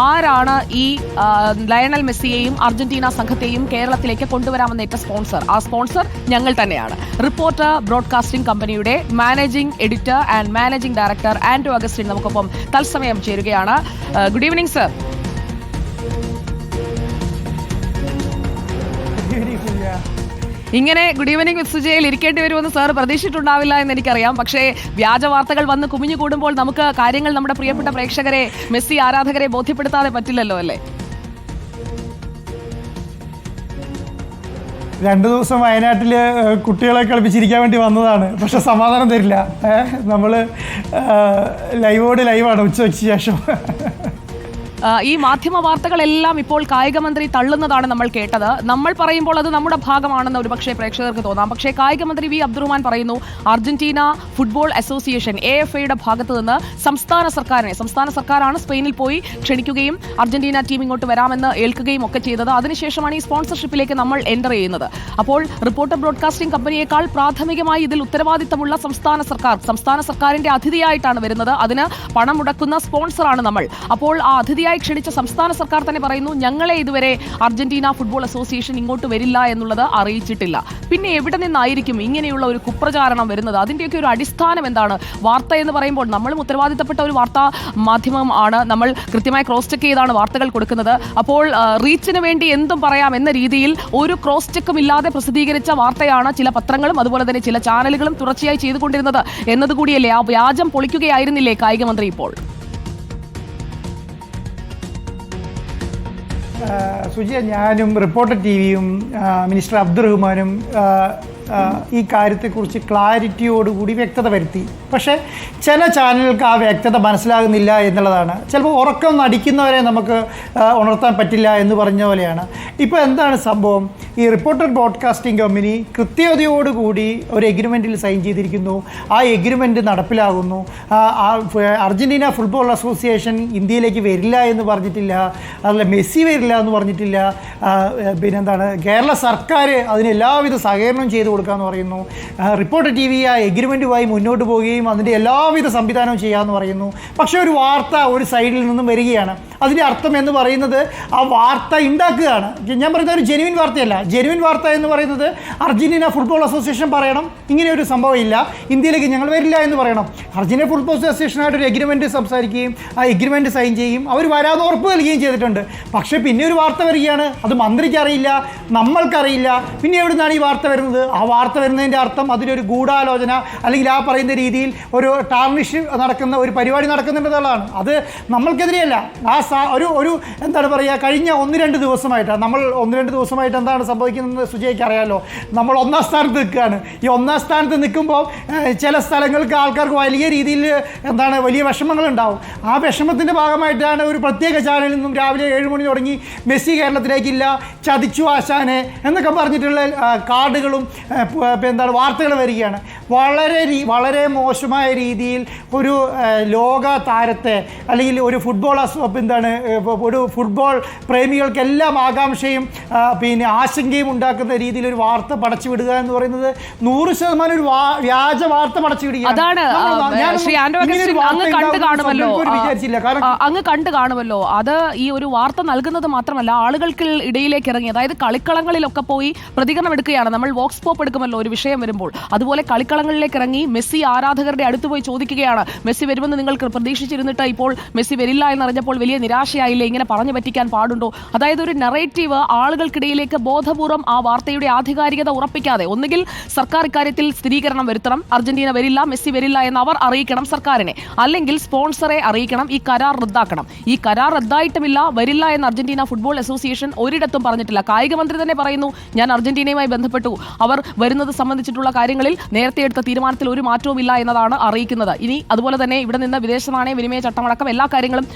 ആരാണ് ഈ Lionel മെസ്സിയെയും Argentina സംഘത്തെയും കേരളത്തിലേക്ക് കൊണ്ടുവരാമെന്ന ഏറ്റ സ്പോൺസർ? ആ സ്പോൺസർ ഞങ്ങൾ തന്നെയാണ്. റിപ്പോർട്ടർ ബ്രോഡ്കാസ്റ്റിംഗ് കമ്പനിയുടെ managing editor and managing director Anto Augustine നമുക്കൊപ്പം തത്സമയം ചേരുകയാണ്. Good evening sir. ഇങ്ങനെ ഗുഡ് ഈവനിങ് മിസ് സുജയിൽ ഇരിക്കേണ്ടി വരുമെന്ന് സാർ പ്രതീക്ഷിച്ചിട്ടുണ്ടാവില്ല എന്ന് എനിക്കറിയാം. പക്ഷേ വ്യാജ വാർത്തകൾ വന്ന് കുമിഞ്ഞു കൂടുമ്പോൾ നമുക്ക് കാര്യങ്ങൾ നമ്മുടെ പ്രിയപ്പെട്ട പ്രേക്ഷകരെ മെസ്സി ആരാധകരെ ബോധ്യപ്പെടുത്താതെ പറ്റില്ലല്ലോ അല്ലേ? രണ്ടു ദിവസം വയനാട്ടിൽ കുട്ടികളെ കളിപ്പിച്ചിരിക്കാൻ വേണ്ടി വന്നതാണ്. പക്ഷെ സമാധാനം തരില്ല. നമ്മൾ ലൈവോട് ലൈവാണ് ഉച്ചയ്ക്ക് ശേഷം. ഈ മാധ്യമ വാർത്തകളെല്ലാം ഇപ്പോൾ കായിക മന്ത്രി തള്ളുന്നതാണ് നമ്മൾ കേട്ടത്. നമ്മൾ പറയുമ്പോൾ അത് നമ്മുടെ ഭാഗമാണെന്ന് ഒരു പക്ഷേ പ്രേക്ഷകർക്ക് തോന്നാം. പക്ഷേ കായിക മന്ത്രി വി അബ്ദുറഹ്മാൻ പറയുന്നു Argentina football association A F ഐയുടെ ഭാഗത്ത് നിന്ന് സംസ്ഥാന സർക്കാരിനെ സംസ്ഥാന സർക്കാരാണ് സ്പെയിനിൽ പോയി ക്ഷണിക്കുകയും അർജന്റീന ടീം ഇങ്ങോട്ട് വരാമെന്ന് ഏൽക്കുകയും ഒക്കെ ചെയ്തത്. അതിനുശേഷമാണ് ഈ സ്പോൺസർഷിപ്പിലേക്ക് നമ്മൾ എന്റർ ചെയ്യുന്നത്. അപ്പോൾ റിപ്പോർട്ടർ ബ്രോഡ്കാസ്റ്റിംഗ് കമ്പനിയേക്കാൾ പ്രാഥമികമായി ഇതിൽ ഉത്തരവാദിത്തമുള്ള സംസ്ഥാന സർക്കാർ സംസ്ഥാന സർക്കാരിന്റെ അതിഥിയായിട്ടാണ് വരുന്നത്. അതിന് പണം മുടക്കുന്ന സ്പോൺസറാണ് നമ്മൾ. അപ്പോൾ ആ അതിഥിയായി ക്ഷണിച്ച സംസ്ഥാന സർക്കാർ തന്നെ പറയുന്നു ഞങ്ങളെ ഇതുവരെ അർജന്റീന ഫുട്ബോൾ അസോസിയേഷൻ ഇങ്ങോട്ട് വരില്ല എന്നുള്ളത് അറിയിച്ചിട്ടില്ല. പിന്നെ എവിടെ നിന്നായിരിക്കും ഇങ്ങനെയുള്ള ഒരു കുപ്രചാരണം വരുന്നത്? അതിന്റെയൊക്കെ ഒരു അടിസ്ഥാനം എന്താണ്? വാർത്ത എന്ന് പറയുമ്പോൾ നമ്മളും ഉത്തരവാദിത്തപ്പെട്ട ഒരു വാർത്താ മാധ്യമം ആണ്. നമ്മൾ കൃത്യമായി ക്രോസ് ചെക്ക് ചെയ്താണ് വാർത്തകൾ കൊടുക്കുന്നത്. അപ്പോൾ റീച്ചിന് വേണ്ടി എന്തും പറയാം എന്ന രീതിയിൽ ഒരു ക്രോസ് ചെക്കും ഇല്ലാതെ പ്രസിദ്ധീകരിച്ച വാർത്തയാണ് ചില പത്രങ്ങളും അതുപോലെ തന്നെ ചില ചാനലുകളും തുടർച്ചയായി ചെയ്തുകൊണ്ടിരുന്നത്. എന്നതുകൂടിയല്ലേ ആ വ്യാജം പൊളിക്കുകയായിരുന്നില്ലേ കായിക മന്ത്രി ഇപ്പോൾ? സുജിയ ഞാനും റിപ്പോർട്ടർ ടി വിയും മിനിസ്റ്റർ അബ്ദുറഹ്മാനും ആ, ആ, ഈ കാര്യത്തെക്കുറിച്ച് ക്ലാരിറ്റിയോടുകൂടി വ്യക്തത വരുത്തി. പക്ഷേ ചില ചാനലുകൾക്ക് ആ വ്യക്തത മനസ്സിലാകുന്നില്ല എന്നുള്ളതാണ്. ചിലപ്പോൾ ഉറക്കം നടിക്കുന്നവരെ നമുക്ക് ഉണർത്താൻ പറ്റില്ല എന്ന് പറഞ്ഞ പോലെയാണ്. ഇപ്പോൾ എന്താണ് സംഭവം? ഈ റിപ്പോർട്ടർ ബ്രോഡ്കാസ്റ്റിംഗ് കമ്പനി കൃത്യതയോടുകൂടി ഒരു എഗ്രിമെന്റിൽ സൈൻ ചെയ്തിരിക്കുന്നു. ആ എഗ്രിമെന്റ് നടപ്പിലാകുന്നു. അർജന്റീന ഫുട്ബോൾ അസോസിയേഷൻ ഇന്ത്യയിലേക്ക് വരില്ല എന്ന് പറഞ്ഞിട്ടില്ല. അതല്ല മെസ്സി വരില്ല എന്ന് പറഞ്ഞിട്ടില്ല. പിന്നെന്താണ് കേരള സർക്കാർ അതിന് എല്ലാവിധ സഹകരണം ചെയ്തു കൊടുക്കാമെന്ന് പറയുന്നു. റിപ്പോർട്ട് ടി വി ആ എഗ്രിമെന്റുമായി മുന്നോട്ട് പോവുകയും അതിന്റെ എല്ലാവിധ സംവിധാനവും ചെയ്യാമെന്ന് പറയുന്നു. പക്ഷേ ഒരു വാർത്ത ഒരു സൈഡിൽ നിന്നും വരികയാണ്. അതിന്റെ അർത്ഥം എന്ന് പറയുന്നത് ആ വാർത്ത ഉണ്ടാക്കുകയാണ് ഞാൻ പറയുന്നത് ഒരു ജെനുവിൻ വാർത്തയല്ല. ജെനുവിൻ വാർത്ത എന്ന് പറയുന്നത് അർജന്റീന ഫുട്ബോൾ അസോസിയേഷൻ പറയണം. ഇങ്ങനെ ഒരു സംഭവം ഇല്ല. ഇന്ത്യയിലേക്ക് ഞങ്ങൾ വരില്ല എന്ന് പറയണം. അർജന്റീന ഫുട്ബോൾ അസോസിയേഷനായിട്ട് ഒരു എഗ്രിമെന്റ് സംസാരിക്കുകയും ആ എഗ്രിമെന്റ് സൈൻ ചെയ്യും. അവർ വരാതെ ഉറപ്പ് നൽകുകയും ചെയ്തിട്ടുണ്ട്. പക്ഷേ പിന്നെ ഒരു വാർത്ത വരികയാണ്. അത് മന്ത്രിക്ക് അറിയില്ല നമ്മൾക്കറിയില്ല. പിന്നെ എവിടെ നിന്നാണ് ഈ വാർത്ത വരുന്നത്? ആ വാർത്ത വരുന്നതിന്റെ അർത്ഥം അതിലൊരു ഗൂഢാലോചന അല്ലെങ്കിൽ ആ പറയുന്ന രീതിയിൽ ഒരു ടാർണിഷ് നടക്കുന്ന ഒരു പരിപാടി നടക്കുന്നുണ്ടെന്നുള്ളതാണ് അത് നമ്മൾക്കെതിരെയല്ല. ആ സാ ഒരു ഒരു എന്താണ് പറയുക കഴിഞ്ഞ ഒന്ന് രണ്ട് ദിവസമായിട്ടാണ് നമ്മൾ ഒന്ന് രണ്ട് ദിവസമായിട്ട് എന്താണ് സംഭവിക്കുന്നത് സുജയ്ക്ക് അറിയാമല്ലോ നമ്മൾ ഒന്നാം സ്ഥാനത്ത് നിൽക്കുകയാണ്. ഈ ഒന്നാം സ്ഥാനത്ത് നിൽക്കുമ്പോൾ ചില സ്ഥലങ്ങൾക്ക് ആൾക്കാർക്ക് വലിയ രീതിയിൽ എന്താണ് വലിയ വിഷമങ്ങളുണ്ടാവും. ആ വിഷമത്തിന്റെ ഭാഗമായിട്ടാണ് ഒരു പ്രത്യേക ചാനലിൽ നിന്നും രാവിലെ ഏഴ് മണി തുടങ്ങി മെസ്സി കേരളത്തിലേക്കില്ല ചതിച്ചു ആശാനെ എന്നൊക്കെ പറഞ്ഞിട്ടുള്ള കാർഡുകളും എന്താണ് വാർത്തകൾ വരികയാണ്. വളരെ വളരെ മോശമായ രീതിയിൽ ഒരു ലോക താരത്തെ അല്ലെങ്കിൽ ഒരു ഫുട്ബോൾ എന്താണ് ഒരു ഫുട്ബോൾ പ്രേമികൾക്കെല്ലാം ആകാംക്ഷയും പിന്നെ ആശങ്കയും ഉണ്ടാക്കുന്ന രീതിയിൽ ഒരു വാർത്ത പടച്ചു വിടുക എന്ന് പറയുന്നത് നൂറ് ശതമാനം ഒരു വ്യാജ വാർത്ത പടച്ചു വിടുക അതാണ് അങ്ങ് കണ്ടു കാണുമല്ലോ. അങ്ങ് കണ്ടു കാണുമല്ലോ. അത് ഈ ഒരു വാർത്ത നൽകുന്നത് മാത്രമല്ല ആളുകൾക്ക് ഇടയിലേക്ക് ഇറങ്ങി അതായത് കളിക്കളങ്ങളിലൊക്കെ പോയി പ്രതികരണം എടുക്കുകയാണ്. നമ്മൾ വോക്സ് പോപ്പ് എടുക്കുമല്ലോ ഒരു വിഷയം വരുമ്പോൾ. അതുപോലെ കളിക്കളങ്ങളിലേക്ക് ഇറങ്ങി മെസ്സി ആരാധകരുടെ അടുത്ത് പോയി ചോദിക്കുകയാണ്. മെസ്സി വരുമെന്ന് നിങ്ങൾ പ്രതീക്ഷിച്ചിരുന്നിട്ട് ഇപ്പോൾ മെസ്സി വരില്ല എന്നറിഞ്ഞപ്പോൾ വലിയ നിരാശയായില്ലേ? ഇങ്ങനെ പറഞ്ഞു പറ്റിക്കാൻ പാടുണ്ടോ? അതായത് ഒരു നെറേറ്റീവ് ആളുകൾക്കിടയിലേക്ക് ബോധപൂർവം ആ വാർത്തയുടെ ആധികാരികത ഉറപ്പിക്കാതെ ഒന്നുകിൽ സർക്കാർ ഇക്കാര്യത്തിൽ സ്ഥിരീകരണം വരുത്തണം അർജന്റീന വരില്ല മെസ്സി വരില്ല എന്ന് അവർ അറിയിക്കണം സർക്കാരിനെ. അല്ലെങ്കിൽ സ്പോൺസറെ അറിയിക്കണം ഈ കരാർ റദ്ദാക്കണം. ഈ കരാർ റദ്ദായിട്ടുമില്ല വരില്ല എന്ന് അർജന്റീന ഫുട്ബോൾ അസോസിയേഷൻ ഒരിടത്തും പറഞ്ഞിട്ടില്ല. കായിക മന്ത്രി തന്നെ പറയുന്നു ഞാൻ അർജന്റീനയുമായി ബന്ധപ്പെട്ടു. അവർ വരുന്നത് സംബന്ധിച്ചിട്ടുള്ള കാര്യങ്ങളിൽ നേരത്തെ എടുത്ത തീരുമാനത്തിൽ ഒരു മാറ്റവും ഇല്ല എന്നതാണ് അറിയിക്കുന്നത്. ഇനി അതുപോലെ തന്നെ ഇവിടെ നിന്ന് വിദേശ നാണയ വിനിമയ ചട്ടമടക്കം എല്ലാ കാര്യങ്ങളും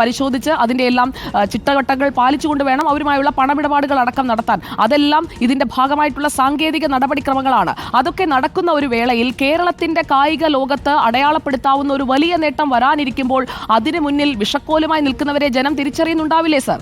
പരിശോധിച്ച് അതിന്റെ എല്ലാം ചിട്ടവട്ടങ്ങൾ പാലിച്ചുകൊണ്ട് വേണം അവരുമായുള്ള പണമിടപാടുകൾ അടക്കം നടത്താൻ. അതെല്ലാം ഇതിന്റെ ഭാഗമായിട്ടുള്ള സാങ്കേതിക നടപടിക്രമങ്ങളാണ്. അതൊക്കെ നടക്കുന്ന ഒരു വേളയിൽ കേരളത്തിന്റെ കായിക ലോകത്ത് അടയാളപ്പെടുത്താവുന്ന ഒരു വലിയ നേട്ടം വരാനിരിക്കുമ്പോൾ അതിനു മുന്നിൽ വിഷക്കോലുമായി നിൽക്കുന്നവരെ ജനം തിരിച്ചറിയുന്നുണ്ടാവില്ലേ സർ?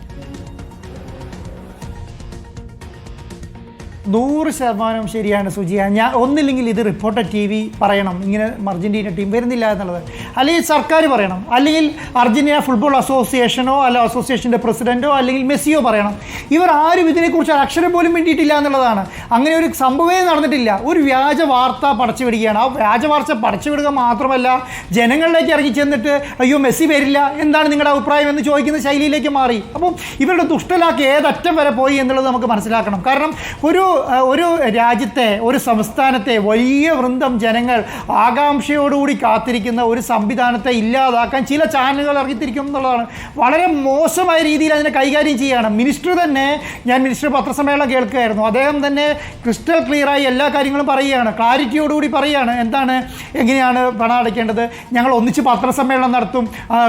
നൂറ് ശതമാനം ശരിയാണ് സുജിയ. ഞാൻ ഒന്നില്ലെങ്കിൽ ഇത് റിപ്പോർട്ടർ ടി വി പറയണം. ഇങ്ങനെ അർജന്റീന ടീം വരുന്നില്ല എന്നുള്ളത്. അല്ലെങ്കിൽ സർക്കാർ പറയണം. അല്ലെങ്കിൽ അർജന്റീന ഫുട്ബോൾ അസോസിയേഷനോ അല്ല അസോസിയേഷന്റെ പ്രസിഡന്റോ അല്ലെങ്കിൽ മെസ്സിയോ പറയണം. ഇവർ ആരും ഇതിനെക്കുറിച്ച് അക്ഷരം പോലും വേണ്ടിയിട്ടില്ല എന്നുള്ളതാണ്. അങ്ങനെ ഒരു സംഭവമേ നടന്നിട്ടില്ല. ഒരു വ്യാജ വാർത്ത പടച്ചു വിടുകയാണ്. ആ വ്യാജ വാർത്ത പടച്ചു വിടുക മാത്രമല്ല ജനങ്ങളിലേക്ക് ഇറങ്ങി ചെന്നിട്ട് അയ്യോ മെസ്സി വരില്ല. എന്താണ് നിങ്ങളുടെ അഭിപ്രായം എന്ന് ചോദിക്കുന്ന ശൈലിയിലേക്ക് മാറി. അപ്പം ഇവരുടെ ദുഷ്ടലാക്ക് ഏതറ്റം വരെ പോയി എന്നുള്ളത് നമുക്ക് മനസ്സിലാക്കണം. കാരണം ഒരു ഒരു രാജ്യത്തെ ഒരു സംസ്ഥാനത്തെ വലിയ വൃന്ദം ജനങ്ങൾ ആകാംക്ഷയോടുകൂടി കാത്തിരിക്കുന്ന ഒരു സംവിധാനത്തെ ഇല്ലാതാക്കാൻ ചില ചാനലുകൾ ഇറങ്ങിത്തിരിക്കും എന്നുള്ളതാണ്. വളരെ മോശമായ രീതിയിൽ അതിനെ കൈകാര്യം ചെയ്യുകയാണ്. മിനിസ്റ്റർ തന്നെ ഞാൻ മിനിസ്റ്റർ പത്രസമ്മേളനം കേൾക്കുകയായിരുന്നു. അദ്ദേഹം തന്നെ ക്രിസ്റ്റൽ ക്ലിയറായി എല്ലാ കാര്യങ്ങളും പറയുകയാണ്. ക്ലാരിറ്റിയോടുകൂടി പറയുകയാണ്. എന്താണ് എങ്ങനെയാണ് പണം അടയ്ക്കേണ്ടത്? ഞങ്ങൾ ഒന്നിച്ച് പത്രസമ്മേളനം നടത്തും.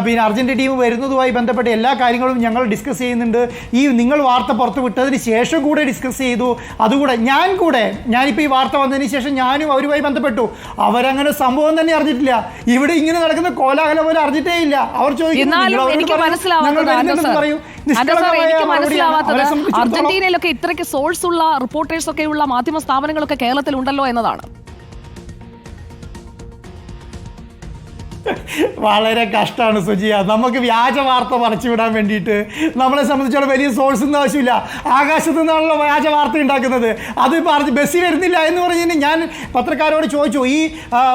പിന്നെ അർജന്റീന ടീം വരുന്നതുമായി ബന്ധപ്പെട്ട് എല്ലാ കാര്യങ്ങളും ഞങ്ങൾ ഡിസ്കസ് ചെയ്യുന്നുണ്ട്. ഈ നിങ്ങൾ വാർത്ത പുറത്തുവിട്ടതിന് ശേഷം കൂടെ ഡിസ്കസ് ചെയ്തു. അതുകൂടെ ഞാൻ കൂടെ. ഞാനിപ്പോൾ ഈ വാർത്ത വന്നതിന് ശേഷം ഞാനും അവരുമായി ബന്ധപ്പെട്ടു. അവരങ്ങനെ സംഭവം തന്നെ അറിഞ്ഞിട്ടില്ല. ഇവിടെ ഇങ്ങനെ നടക്കുന്ന കോലാഹലം പോലെ അറിഞ്ഞിട്ടേ ഇല്ല. അവർ ചോദിക്കുന്നു, അർജന്റീനയിലൊക്കെ ഇത്രയ്ക്ക് സോഴ്സ് ഉള്ള റിപ്പോർട്ടേഴ്സ് ഒക്കെ ഉള്ള മാധ്യമ സ്ഥാപനങ്ങളൊക്കെ കേരളത്തിൽ ഉണ്ടല്ലോ എന്നതാണ്. വളരെ കഷ്ടമാണ് സുജിയ. നമുക്ക് വ്യാജ വാർത്ത പറിച്ചു വിടാൻ വേണ്ടിയിട്ട് നമ്മളെ സംബന്ധിച്ചോളം വലിയ സോഴ്സ് ഒന്നും ആവശ്യമില്ല. ആകാശത്തു നിന്നാണല്ലോ വ്യാജ വാർത്ത ഉണ്ടാക്കുന്നത്. അത് പറഞ്ഞ് ബസ്സിൽ വരുന്നില്ല എന്ന് പറഞ്ഞ് ഞാൻ പത്രക്കാരോട് ചോദിച്ചു. ഈ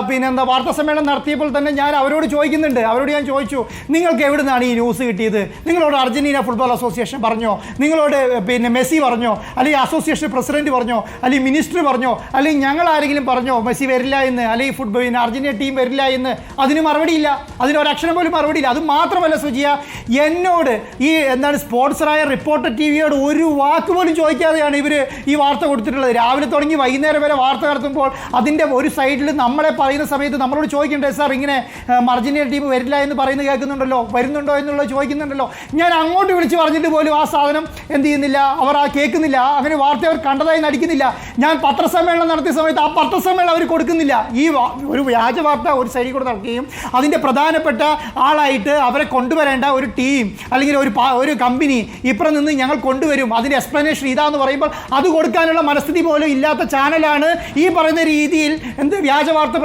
പിന്നെ എന്താ വാർത്താ സമ്മേളനം നടത്തിയപ്പോൾ തന്നെ ഞാൻ അവരോട് ചോദിക്കുന്നുണ്ട്. അവരോട് ഞാൻ ചോദിച്ചു നിങ്ങൾക്ക് എവിടെ നിന്നാണ് ഈ ന്യൂസ് കിട്ടിയത്? നിങ്ങളോട് അർജന്റീന ഫുട്ബോൾ അസോസിയേഷൻ പറഞ്ഞോ? നിങ്ങളോട് പിന്നെ മെസ്സി പറഞ്ഞോ? അല്ലെങ്കിൽ അസോസിയേഷൻ പ്രസിഡന്റ് പറഞ്ഞോ? അല്ലെങ്കിൽ മിനിസ്റ്റർ പറഞ്ഞോ? അല്ലെങ്കിൽ ഞങ്ങൾ ആരെങ്കിലും പറഞ്ഞോ മെസ്സി വരില്ല എന്ന്? അല്ലെങ്കിൽ ഫുട്ബോൾ അർജന്റീന ടീം വരില്ല എന്ന്? അതിന് മറുപടിയില്ല. അതിനൊരു അക്ഷരം പോലും മറുപടിയില്ല. അത് മാത്രമല്ല സുജിയ എന്നോട് ഈ എന്താണ് സ്പോൺസറായ റിപ്പോർട്ടർ ടി വിയോട് ഒരു വാക്ക് പോലും ചോദിക്കാതെയാണ് ഇവർ ഈ വാർത്ത കൊടുത്തിട്ടുള്ളത്. രാവിലെ തുടങ്ങി വൈകുന്നേരം വരെ വാർത്ത നടത്തുമ്പോൾ അതിന്റെ ഒരു സൈഡിൽ നമ്മളെ പറയുന്ന സമയത്ത് നമ്മളോട് ചോദിക്കണ്ടേ സാർ ഇങ്ങനെ മർജിനിയൽ ടീം വരില്ല എന്ന് പറയുന്നത് കേൾക്കുന്നുണ്ടല്ലോ വരുന്നുണ്ടോ എന്നുള്ളത് ചോദിക്കുന്നുണ്ടല്ലോ. ഞാൻ അങ്ങോട്ട് വിളിച്ച് പറഞ്ഞിട്ട് പോലും ആ സാധനം എന്ത് ചെയ്യുന്നില്ല അവർ ആ കേൾക്കുന്നില്ല അങ്ങനെ വാർത്ത അവർ കണ്ടതായി നടിക്കുന്നില്ല. ഞാൻ പത്രസമ്മേളനം നടത്തിയ സമയത്ത് ആ പത്രസമ്മേളനം അവർ കൊടുക്കുന്നില്ല. ഈ ഒരു വ്യാജ വാർത്ത ഒരു സൈഡിൽ കൂടെ നടക്കുകയും അതിന്റെ പ്രധാനപ്പെട്ട ആളായിട്ട് അവരെ കൊണ്ടുവരേണ്ട ഒരു ടീം അല്ലെങ്കിൽ ഒരു ഒരു കമ്പനി ഇപ്പുറം നിന്ന് ഞങ്ങൾ കൊണ്ടുവരും. അതിന്റെ എക്സ്പ്ലനേഷൻ ഇതാന്ന് പറയുമ്പോൾ അത് കൊടുക്കാനുള്ള മനസ്ഥിതി പോലും ഇല്ലാത്ത ചാനലാണ് ഈ പറയുന്ന രീതിയിൽ എന്ത് വ്യാജ വാർത്ത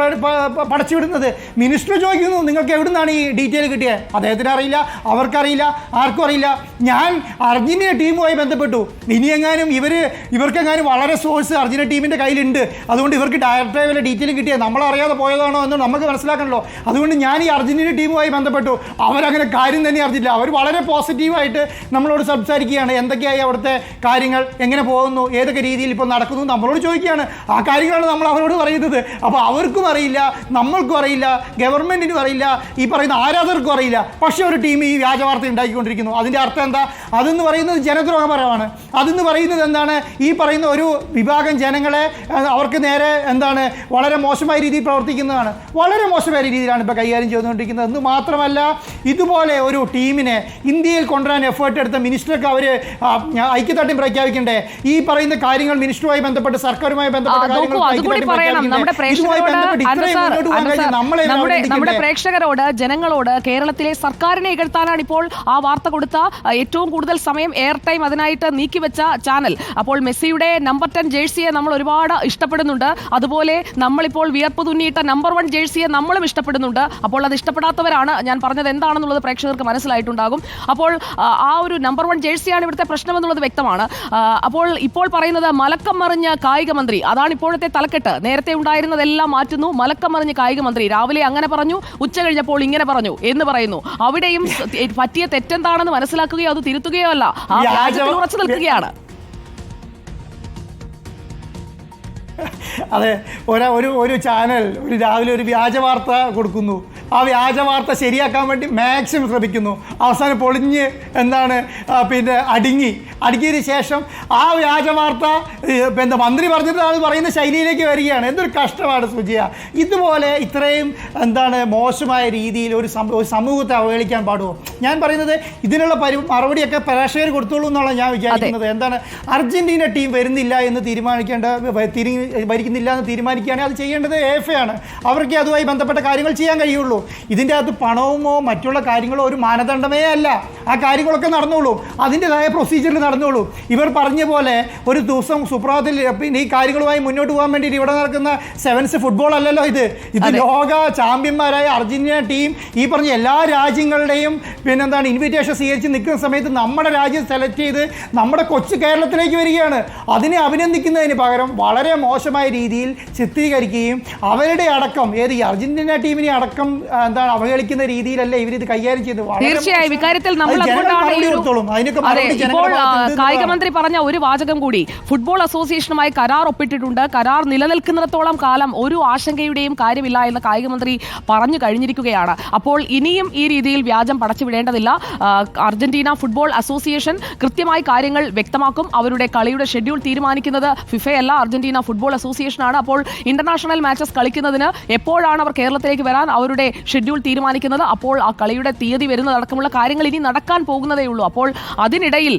പടച്ചുവിടുന്നത്. മിനിസ്റ്റർ ചോദിക്കുന്നു നിങ്ങൾക്ക് എവിടുന്നാണ് ഈ ഡീറ്റെയിൽ കിട്ടിയത് അദ്ദേഹത്തിന് അറിയില്ല അവർക്കറിയില്ല ആർക്കും അറിയില്ല. ഞാൻ അർജന്റീന ടീമുമായി ബന്ധപ്പെട്ടു. ഇനി എങ്ങാനും ഇവർ ഇവർക്കെങ്ങാനും വളരെ സോഴ്സ് അർജന്റീന ടീമിന്റെ കയ്യിലുണ്ട്. അതുകൊണ്ട് ഇവർക്ക് ഡയറക്റ്റായി വല്ല ഡീറ്റെയിലും കിട്ടിയത് നമ്മളറിയാതെ പോയതാണോ എന്ന് നമുക്ക് മനസ്സിലാക്കണല്ലോ. അതുകൊണ്ട് ഞാൻ ഈ അർജന്റീന ടീമുമായി ബന്ധപ്പെട്ടു. അവരങ്ങനെ കാര്യം തന്നെ അറിഞ്ഞില്ല. അവർ വളരെ പോസിറ്റീവായിട്ട് നമ്മളോട് സംസാരിക്കുകയാണ്. എന്തൊക്കെയായി അവിടുത്തെ കാര്യങ്ങൾ? എങ്ങനെ പോകുന്നു? ഏതൊക്കെ രീതിയിൽ ഇപ്പോൾ നടക്കുന്നു നമ്മളോട് ചോദിക്കുകയാണ്. ആ കാര്യങ്ങളാണ് നമ്മൾ അവരോട് പറയുന്നത്. അപ്പോൾ അവർക്കും അറിയില്ല നമ്മൾക്കും അറിയില്ല ഗവൺമെന്റിനും അറിയില്ല ഈ പറയുന്ന ആരാധകർക്കും അറിയില്ല. പക്ഷേ ഒരു ടീം ഈ വ്യാജ വാർത്ത ഉണ്ടാക്കിക്കൊണ്ടിരിക്കുന്നു. അതിന്റെ അർത്ഥം എന്താ? അതെന്ന് പറയുന്നത് ജനദ്രോഹപരമാണ്. അതെന്ന് പറയുന്നത് എന്താണ്? ഈ പറയുന്ന ഒരു വിഭാഗം ജനങ്ങളെ അവർക്ക് നേരെ എന്താണ്? വളരെ മോശമായ രീതിയിൽ പ്രവർത്തിക്കുന്നതാണ്. വളരെ മോശമായ രീതിയിലാണ് ഇപ്പോൾ കൈകാര്യം ചെയ്തുകൊണ്ടിരിക്കുന്നത്. എന്ന് മാത്രമല്ല ഇതുപോലെ ഒരു ടീമിനെ ഇന്ത്യയിൽ കൊണ്ടുവരാൻ എഫേർട്ട് എടുത്ത മിനിസ്റ്റർക്ക് അവർ ഐക്യദാർഢ്യം പ്രഖ്യാപിക്കണ്ടേ? ഈ പറയുന്ന കാര്യങ്ങൾ മിനിസ്റ്ററുമായി ബന്ധപ്പെട്ട് സർക്കാരുമായി ബന്ധപ്പെട്ട നമ്മുടെ? പ്രേക്ഷകരോട് ജനങ്ങളോട് കേരളത്തിലെ സർക്കാരിനെ ഇകഴ്ത്താനാണ് ഇപ്പോൾ ആ വാർത്ത കൊടുത്ത ഏറ്റവും കൂടുതൽ സമയം എയർ ടൈം അതിനായിട്ട് നീക്കിവെച്ച ചാനൽ. അപ്പോൾ മെസ്സിയുടെ നമ്പർ ടെൻ ജേഴ്സിയെ നമ്മൾ ഒരുപാട് ഇഷ്ടപ്പെടുന്നുണ്ട്. അതുപോലെ നമ്മളിപ്പോൾ വിയർപ്പ് തുന്നിയിട്ട നമ്പർ വൺ ജേഴ്സിയെ നമ്മളും ഇഷ്ടപ്പെടുന്നുണ്ട്. അപ്പോൾ അത് ഇഷ്ടപ്പെടാത്തവരാണ്. ഞാൻ പറഞ്ഞത് എന്താണെന്നുള്ളത് പ്രേക്ഷകർക്ക് മനസ്സിലായിട്ടുണ്ടാകും. അപ്പോൾ ആ, ഒരു നമ്പർ വൺ ജേഴ്സിയാണ് ഇവിടുത്തെ പ്രശ്നമെന്നുള്ളത് വ്യക്തമാണ്. അപ്പോൾ ഇപ്പോൾ പറയുന്നത് മലക്കം മറിഞ്ഞ കായിക മന്ത്രി അതാണ് ഇപ്പോഴത്തെ തലക്കെട്ട്. നേരത്തെ ഉണ്ടായിരുന്നതെല്ലാം മാറ്റുന്നു. മലക്കം മറിഞ്ഞ കായിക മന്ത്രി രാവിലെ അങ്ങനെ പറഞ്ഞു ഉച്ച കഴിഞ്ഞപ്പോൾ ഇങ്ങനെ പറഞ്ഞു എന്ന് പറയുന്നു. അവിടെയും പറ്റിയ തെറ്റെന്താണെന്ന് മനസ്സിലാക്കുകയോ അത് തിരുത്തുകയോ അല്ല. ആ വ്യാജ- വ്യാജത്തിൽ ഉറച്ചു നിൽക്കുകയാണ്. അതെ ഒരാ ഒരു ഒരു ചാനൽ ഒരു രാവിലെ ഒരു വ്യാജ വാർത്ത കൊടുക്കുന്നു. ആ വ്യാജ വാർത്ത ശരിയാക്കാൻ വേണ്ടി മാക്സിമം ശ്രമിക്കുന്നു. അവസാനം പൊളിഞ്ഞ് എന്താണ് പിന്നെ അടുങ്ങി. അടുങ്ങിയതിന് ശേഷം ആ വ്യാജ വാർത്ത എന്താ മന്ത്രി പറഞ്ഞിട്ട് അത് പറയുന്ന ശൈലിയിലേക്ക് വരികയാണ്. എന്തൊരു കഷ്ടമാണ് സുജിയ. ഇതുപോലെ ഇത്രയും എന്താണ് മോശമായ രീതിയിൽ ഒരു സമൂഹത്തെ അവഹേളിക്കാൻ പാടുമോ ഞാൻ പറയുന്നത് ഇതിനുള്ള പരി മറുപടിയൊക്കെ പ്രേക്ഷകർ കൊടുത്തോളൂ എന്നുള്ള ഞാൻ വിചാരിക്കുന്നത്. എന്താണ് അർജന്റീന ടീം വരുന്നില്ല എന്ന് തീരുമാനിക്കേണ്ട തിരി ഭരിക്കുന്നില്ല എന്ന് തീരുമാനിക്കുകയാണെങ്കിൽ അത് ചെയ്യേണ്ടത് എഫ് ആണ്. അവർക്ക് അതുമായി ബന്ധപ്പെട്ട കാര്യങ്ങൾ ചെയ്യാൻ കഴിയുള്ളൂ. ഇതിന്റെ അകത്ത് പണവുമോ മറ്റുള്ള കാര്യങ്ങളോ ഒരു മാനദണ്ഡമേ അല്ല. ആ കാര്യങ്ങളൊക്കെ നടന്നോളൂ. അതിന്റെതായ പ്രൊസീജിയറിൽ നടന്നോളൂ. ഇവർ പറഞ്ഞ പോലെ ഒരു ദിവസം സുപ്രഭാതത്തിൽ പിന്നെ ഈ കാര്യങ്ങളുമായി മുന്നോട്ട് പോകാൻ വേണ്ടിയിട്ട് ഇവിടെ നടക്കുന്ന സെവൻസ് ഫുട്ബോൾ അല്ലല്ലോ ഇത്. ഇത് ലോക ചാമ്പ്യന്മാരായ അർജന്റീന ടീം ഈ പറഞ്ഞ എല്ലാ രാജ്യങ്ങളുടെയും പിന്നെന്താണ് ഇൻവിറ്റേഷൻ സ്വീകരിച്ച് നിൽക്കുന്ന സമയത്ത് നമ്മുടെ രാജ്യം സെലക്ട് ചെയ്ത് നമ്മുടെ കൊച്ചു കേരളത്തിലേക്ക് വരികയാണ്. അതിനെ അഭിനന്ദിക്കുന്നതിന് പകരം വളരെ മോശമായ രീതിയിൽ ചിത്രീകരിക്കുകയും അവരുടെ അടക്കം ഏത് ഈ അർജന്റീന ടീമിനെ അടക്കം എന്താണ് അവഹേളിക്കുന്ന ഇവർ ഇത് കൈകാര്യം ചെയ്ത് തീർച്ചയായും. ഇക്കാര്യത്തിൽ നമ്മൾ കായിക മന്ത്രി പറഞ്ഞ ഒരു വാചകം കൂടി. ഫുട്ബോൾ അസോസിയേഷനുമായി കരാർ ഒപ്പിട്ടിട്ടുണ്ട്. കരാർ നിലനിൽക്കുന്നിടത്തോളം കാലം ഒരു ആശങ്കയുടെയും കാര്യമില്ല എന്ന് കായിക മന്ത്രി പറഞ്ഞു കഴിഞ്ഞിരിക്കുകയാണ്. അപ്പോൾ ഇനിയും ഈ രീതിയിൽ വ്യാജം പടച്ചു വിടേണ്ടതില്ല അർജന്റീന ഫുട്ബോൾ അസോസിയേഷൻ കൃത്യമായി കാര്യങ്ങൾ വ്യക്തമാക്കും. അവരുടെ കളിയുടെ ഷെഡ്യൂൾ തീരുമാനിക്കുന്നത് ഫിഫയല്ല. Argentina football അസോസിയേഷനാണ്. അപ്പോൾ ഇന്റർനാഷണൽ മാച്ചസ് കളിക്കുന്നതിന് എപ്പോഴാണ് അവർ കേരളത്തിലേക്ക് വരാൻ? അവരുടെ ഷെഡ്യൂൾ തീരുമാനിക്കുന്നത്. അപ്പോൾ ആ കളിയുടെ തീയതി വരുന്നതടക്കമുള്ള കാര്യങ്ങൾ ഇനി നടക്കാൻ പോകുന്നതേ ഉള്ളൂ. അപ്പോൾ അതിനിടയിൽ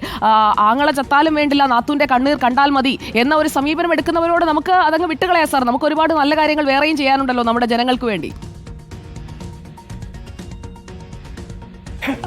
ആങ്ങളെ ചത്താലും വേണ്ടില്ല നാത്തൂന്റെ കണ്ണീർ കണ്ടാൽ മതി എന്ന ഒരു സമീപനം എടുക്കുന്നവരോട് നമുക്ക് അതങ്ങ് വിട്ടുകളയാം സാർ. നമുക്ക് ഒരുപാട് നല്ല കാര്യങ്ങൾ വേറെയും ചെയ്യാനുണ്ടല്ലോ നമ്മുടെ ജനങ്ങൾക്ക് വേണ്ടി.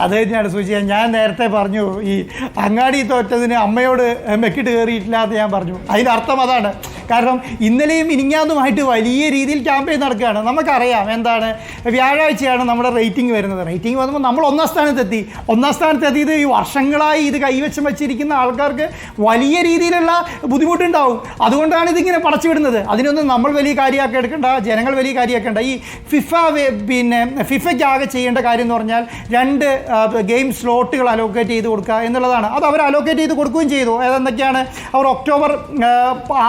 അത് തന്നെയാണ് സൂചിക ഞാൻ നേരത്തെ പറഞ്ഞു ഈ അങ്ങാടി തോറ്റതിന് അമ്മയോട് മെക്കിട്ട് കയറിയിട്ടില്ല ഞാൻ പറഞ്ഞു. അതിന്റെ അർത്ഥം അതാണ്. കാരണം ഇന്നലെയും ഇനിങ്ങാന്നുമായിട്ട് വലിയ രീതിയിൽ ക്യാമ്പയിൻ നടക്കുകയാണ്. നമുക്കറിയാം എന്താണ്? വ്യാഴാഴ്ചയാണ് നമ്മുടെ റേറ്റിംഗ് വരുന്നത്. റേറ്റിംഗ് വന്നപ്പോൾ നമ്മൾ ഒന്നാം സ്ഥാനത്തെത്തി. ഒന്നാം സ്ഥാനത്തെത്തിയത് ഈ വർഷങ്ങളായി ഇത് കൈവശം വെച്ചിരിക്കുന്ന ആൾക്കാർക്ക് വലിയ രീതിയിലുള്ള ബുദ്ധിമുട്ടുണ്ടാവും. അതുകൊണ്ടാണ് ഇതിങ്ങനെ പടച്ചുവിടുന്നത്. അതിനൊന്നും നമ്മൾ വലിയ കാര്യമാക്കി എടുക്കേണ്ട ജനങ്ങൾ വലിയ കാര്യമാക്കേണ്ട ഈ ഫിഫ പിന്നെ ഫിഫയ്ക്ക് ആകെ ചെയ്യേണ്ട കാര്യം എന്ന് പറഞ്ഞാൽ രണ്ട് ഗെയിം സ്ലോട്ടുകൾ അലോക്കേറ്റ് ചെയ്ത് കൊടുക്കുക എന്നുള്ളതാണ്. അത് അവർ അലോക്കേറ്റ് ചെയ്ത് കൊടുക്കുകയും ചെയ്തു. അതെന്തൊക്കെയാണ്? അവർ ഒക്ടോബർ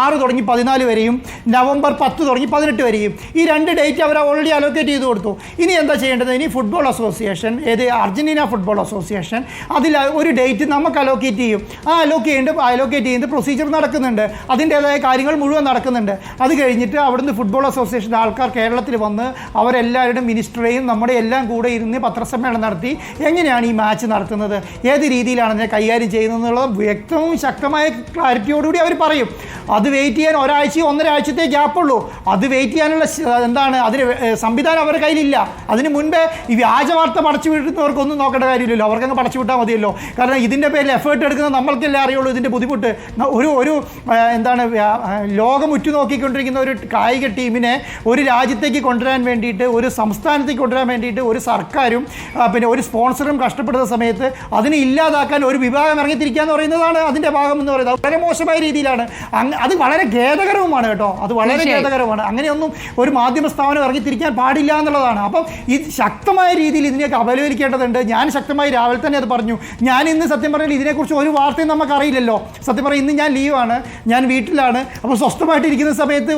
ആറ് തുടങ്ങി പതിനാല് വരെയും നവംബർ പത്ത് തുടങ്ങി പതിനെട്ട് വരെയും ഈ രണ്ട് ഡേറ്റ് അവർ ഓൾറെഡി അലോക്കേറ്റ് ചെയ്ത് കൊടുത്തു. ഇനി എന്താ ചെയ്യേണ്ടത്? ഇനി ഫുട്ബോൾ അസോസിയേഷൻ ഏത് അർജന്റീന ഫുട്ബോൾ അസോസിയേഷൻ അതിൽ ഒരു ഡേറ്റ് നമുക്ക് അലോക്കേറ്റ് ചെയ്യും. ആ അലോക്ക് ചെയ്യേണ്ട അലോക്കേറ്റ് ചെയ്യുന്ന പ്രൊസീജിയർ നടക്കുന്നുണ്ട്. അതിന്റേതായ കാര്യങ്ങൾ മുഴുവൻ നടക്കുന്നുണ്ട്. അത് കഴിഞ്ഞിട്ട് അവിടുന്ന് ഫുട്ബോൾ അസോസിയേഷൻ ആൾക്കാർ കേരളത്തിൽ വന്ന് അവരെല്ലാവരുടെ മിനിസ്റ്ററേയും നമ്മുടെ എല്ലാം കൂടെ ഇരുന്ന് പത്രസമ്മേളനം നടത്തി എങ്ങനെയാണ് ഈ മാച്ച് നടത്തുന്നത്? ഏത് രീതിയിലാണ് അതിനെ കൈകാര്യം ചെയ്യുന്നത് എന്നുള്ളത് വ്യക്തവും ശക്തമായ ക്ലാരിറ്റിയോടുകൂടി അവർ പറയും. അത് വെയിറ്റ് ചെയ്യാൻ ഒരാഴ്ചയോ ഒന്നര ആഴ്ചത്തെ ഗ്യാപ്പുള്ളൂ അത് വെയിറ്റ് ചെയ്യാനുള്ള എന്താണ്? അതിന് സംവിധാനം അവരുടെ കയ്യിലില്ല. അതിന് മുൻപേ ഈ വ്യാജ വാർത്ത പടച്ചു വിടുന്നവർക്കൊന്നും നോക്കേണ്ട കാര്യമില്ലല്ലോ. അവർക്കങ്ങ് പടച്ചു വിട്ടാൽ മതിയല്ലോ. കാരണം ഇതിന്റെ പേരിൽ എഫേർട്ട് എടുക്കുന്ന നമ്മൾക്കല്ലേ അറിയുള്ളൂ ഇതിന്റെ ബുദ്ധിമുട്ട്. ഒരു ഒരു എന്താണ് ലോകം ഉറ്റുനോക്കിക്കൊണ്ടിരിക്കുന്ന ഒരു കായിക ടീമിനെ ഒരു രാജ്യത്തേക്ക് കൊണ്ടുവരാൻ വേണ്ടിയിട്ട് ഒരു സംസ്ഥാനത്തേക്ക് കൊണ്ടുവരാൻ വേണ്ടിയിട്ട് ഒരു സർക്കാരും പിന്നെ ഒരു സ്പോൺസറും കഷ്ടപ്പെടുന്ന സമയത്ത് അതിനെ ഇല്ലാതാക്കാൻ ഒരു വിഭാഗം ഇറങ്ങിത്തിരിക്കുക എന്ന് പറയുന്നതാണ് അതിന്റെ ഭാഗം എന്ന് പറയുന്നത് വളരെ മോശമായ രീതിയിലാണ്. അത് വളരെ ഖേദകരവുമാണ് കേട്ടോ. അത് വളരെ ഖേദകരവുമാണ്. അങ്ങനെയൊന്നും ഒരു മാധ്യമ സ്ഥാപനം ഇറങ്ങിത്തിരിക്കാൻ പാടില്ല എന്നുള്ളതാണ്. അപ്പം ഇത് ശക്തമായ രീതിയിൽ ഇതിനെയൊക്കെ അപലപിക്കേണ്ടതുണ്ട് ഞാൻ ശക്തമായി രാവിലെ തന്നെ അത് പറഞ്ഞു. ഞാൻ ഇന്ന് സത്യം പറഞ്ഞാൽ ഇതിനെക്കുറിച്ച് ഒരു വാർത്തയും നമുക്കറിയില്ലല്ലോ. സത്യം പറഞ്ഞാൽ ഇന്ന് ഞാൻ ലീവാണ് ഞാൻ വീട്ടിലാണ്. അപ്പോൾ സ്വസ്ഥമായിട്ടിരിക്കുന്ന സമയത്ത്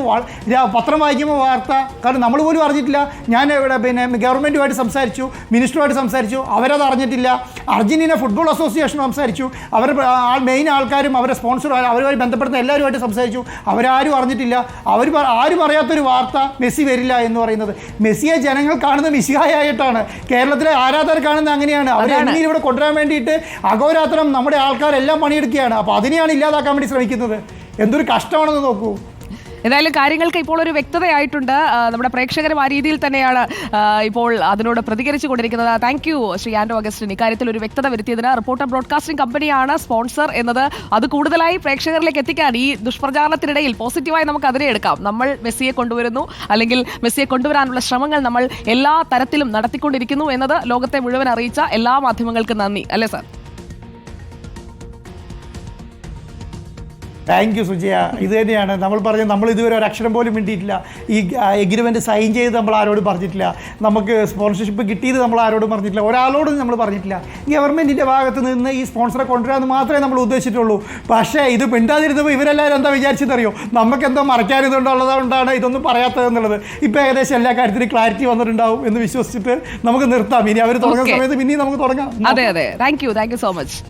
പത്രം വായിക്കുമ്പോൾ വാർത്ത. കാരണം നമ്മൾ പോലും അറിഞ്ഞിട്ടില്ല. ഞാൻ ഇവിടെ പിന്നെ ഗവൺമെന്റുമായിട്ട് സംസാരിച്ചു. മിനിസ്റ്ററുമായിട്ട് സംസാരിച്ചു. അവരത് അറിഞ്ഞിട്ടില്ല. അർജന്റീന ഫുട്ബോൾ അസോസിയേഷൻ സംസാരിച്ചു. അവർ മെയിൻ ആൾക്കാരും അവരെ സ്പോൺസർ അവരുമായി ബന്ധപ്പെടുന്ന എല്ലാവരുമായിട്ട് സംസാരിച്ചു. അവരാരും അറിഞ്ഞിട്ടില്ല. അവർ ആരും അറിയാത്തൊരു വാർത്ത മെസ്സി വരില്ല എന്ന് പറയുന്നത്. മെസ്സിയെ ജനങ്ങൾ കാണുന്ന മിസിഹായായിട്ടാണ് കേരളത്തിലെ ആരാധകർ കാണുന്നത് അങ്ങനെയാണ്. അവർ. എങ്ങനെ ഇവിടെ കൊണ്ടുവരാൻ വേണ്ടിയിട്ട് അഗോരാത്രം നമ്മുടെ ആൾക്കാരെല്ലാം പണിയെടുക്കുകയാണ്. അപ്പോൾ അതിനെയാണ് ഇല്ലാതാക്കാൻ വേണ്ടി ശ്രമിക്കുന്നത്. എന്തൊരു കഷ്ടമാണെന്ന് നോക്കൂ. ഏതായാലും കാര്യങ്ങൾക്ക് ഇപ്പോൾ ഒരു വ്യക്തതയായിട്ടുണ്ട്. നമ്മുടെ പ്രേക്ഷകരും ആ രീതിയിൽ തന്നെയാണ് ഇപ്പോൾ അതിനോട് പ്രതികരിച്ചു കൊണ്ടിരിക്കുന്നത്. Thank you Shri Anto Augustine. ഇക്കാര്യത്തിൽ ഒരു വ്യക്തത വരുത്തിയതിന് റിപ്പോർട്ടർ ബ്രോഡ്കാസ്റ്റിംഗ് കമ്പനിയാണ് സ്പോൺസർ എന്നത്. അത് കൂടുതലായി പ്രേക്ഷകരിലേക്ക് എത്തിക്കാൻ ഈ ദുഷ്പ്രചാരണത്തിനിടയിൽ പോസിറ്റീവായി നമുക്ക് അതിനെ എടുക്കാം. നമ്മൾ മെസ്സിയെ കൊണ്ടുവരുന്നു അല്ലെങ്കിൽ മെസ്സിയെ കൊണ്ടുവരാനുള്ള ശ്രമങ്ങൾ നമ്മൾ എല്ലാ തരത്തിലും നടത്തിക്കൊണ്ടിരിക്കുന്നു എന്നത് ലോകത്തെ മുഴുവൻ അറിയിച്ച എല്ലാ മാധ്യമങ്ങൾക്കും നന്ദി. അല്ലേ സാർ താങ്ക് യു സുജയ. ഇത് തന്നെയാണ്. നമ്മൾ പറഞ്ഞ നമ്മൾ ഇതുവരെ ഒരു അക്ഷരം പോലും മിണ്ടിയിട്ടില്ല. ഈ എഗ്രിമെന്റ് സൈൻ ചെയ്ത് നമ്മൾ ആരോടും പറഞ്ഞിട്ടില്ല. നമുക്ക് സ്പോൺസർഷിപ്പ് കിട്ടിയത് നമ്മൾ ആരോടും പറഞ്ഞിട്ടില്ല. ഒരാളോടും നമ്മൾ പറഞ്ഞിട്ടില്ല. ഗവൺമെന്റിന്റെ ഭാഗത്ത് നിന്ന് ഈ സ്പോൺസറെ കൊണ്ടുവരാമെന്ന് മാത്രമേ നമ്മൾ ഉദ്ദേശിച്ചിട്ടുള്ളൂ. പക്ഷേ ഇത് മിണ്ടാതിരുന്നപ്പോൾ ഇവരെല്ലാവരും എന്താ വിചാരിച്ചതറിയോ നമുക്ക് എന്തോ മറക്കാനിതുകൊണ്ടുള്ളതുകൊണ്ടാണ് ഇതൊന്നും പറയാത്തത് എന്നുള്ളത്. ഇപ്പോൾ ഏകദേശം എല്ലാ കാര്യത്തിലും ക്ലാരിറ്റി വന്നിട്ടുണ്ടാവും എന്ന് വിശ്വസിച്ചിട്ട് നമുക്ക് നിർത്താം. ഇനി അവർ തുടങ്ങുന്ന. സമയത്ത് പിന്നെയും നമുക്ക് തുടങ്ങാം. അതെ അതെ. Thank you thank you so much